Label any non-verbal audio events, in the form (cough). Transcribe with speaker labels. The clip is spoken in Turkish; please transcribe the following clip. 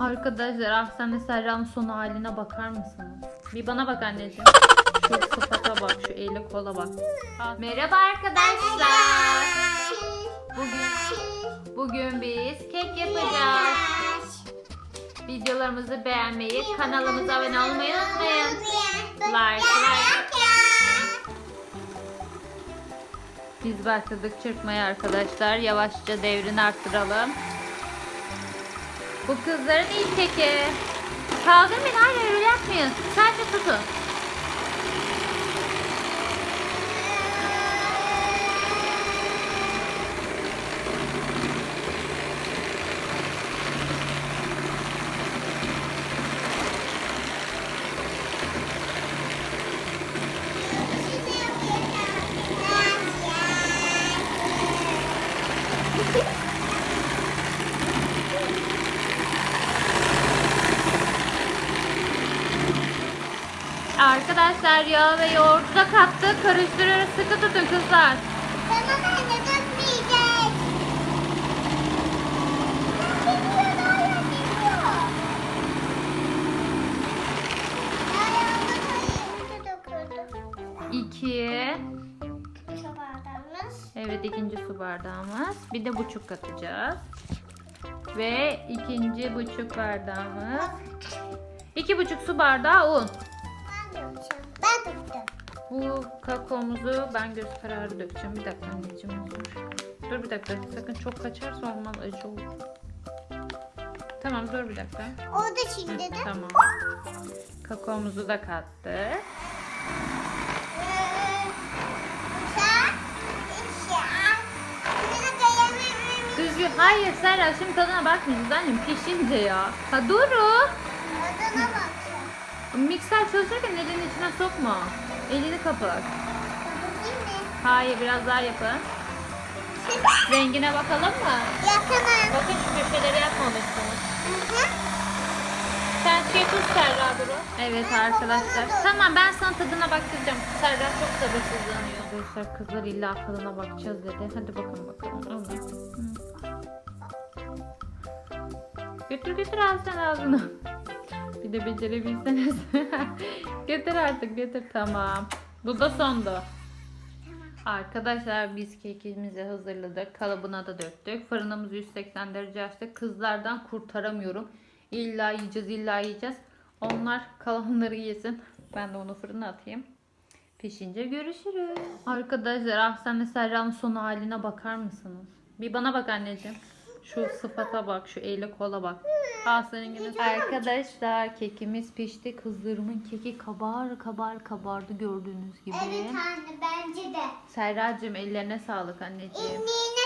Speaker 1: Arkadaşlar ah sen de Serra'nın son haline bakar mısınız? Bir bana bak anneciğim. Şu sıfata bak, şu eli kola bak. Merhaba arkadaşlar. Bugün bugün biz kek yapacağız. Videolarımızı beğenmeyi, kanalımıza abone olmayı unutmayın. Like, like. Biz başladık çırpmaya arkadaşlar. Yavaşça devrini arttıralım. Bu kızların ilk keki. Kaldırmayın hayır öyle yapmayın. Sadece tutun. Arkadaşlar yağ ve yoğurdu da kattık. Karıştırıyoruz. Sıkı tutun kızlar.
Speaker 2: Tamam anne dökmeyeceğiz.
Speaker 1: İki.
Speaker 2: Şu bardağımız.
Speaker 1: Evet ikinci su bardağımız. Bir de buçuk katacağız. Ve ikinci buçuk bardağımız. İki buçuk su bardağı un.
Speaker 2: Ben dökeceğim. Ben döktüm.
Speaker 1: Bu kakaomuzu ben göz kararı dökeceğim. Bir dakika anneciğim. Dur. Bir dakika. Sakın çok kaçarsa olmaz acı olur. Tamam dur bir dakika.
Speaker 2: O da şimdi de.
Speaker 1: tamam. Kakaomuzu da
Speaker 2: yemem.
Speaker 1: Düzgün. Hayır Serra şimdi tadına bakmayacağız annem. Pişince ya. Ha Duru.
Speaker 2: Tadına bakacağım.
Speaker 1: Mikser çalışırken elini içine sokma. Elini kapat. Hayır biraz daha yapın. Rengine bakalım mı?
Speaker 2: Yakınım.
Speaker 1: Bakın şu köşeleri yapmamışsınız. Sen şey tut Serra Duru. Evet arkadaşlar. Tamam ben sana tadına baktıracağım. Serra çok sabırsızlanıyor. Arkadaşlar kızlar illa tadına bakacağız dedi. Hadi bakın bakalım. Alın. Hı. Götür götür sen ağzına. Bir de becerebilseniz. (laughs) getir artık getir tamam. Bu da sondu. Arkadaşlar biz kekimizi hazırladık. Kalıbına da döktük. Fırınımızı 180 derece açtık. Kızlardan kurtaramıyorum. İlla yiyeceğiz illa yiyeceğiz. Onlar kalanları yesin. Ben de onu fırına atayım. Pişince görüşürüz. Arkadaşlar Ahsen'le Serra'nın son haline bakar mısınız? Bir bana bak anneciğim. Şu sıfata bak, şu eli kola bak. Ahsen'in yine. Arkadaşlar kekimiz pişti. Kızlarımın keki kabar kabar kabardı gördüğünüz gibi.
Speaker 2: Evet anne bence de.
Speaker 1: Serracığım ellerine sağlık anneciğim.
Speaker 2: Eline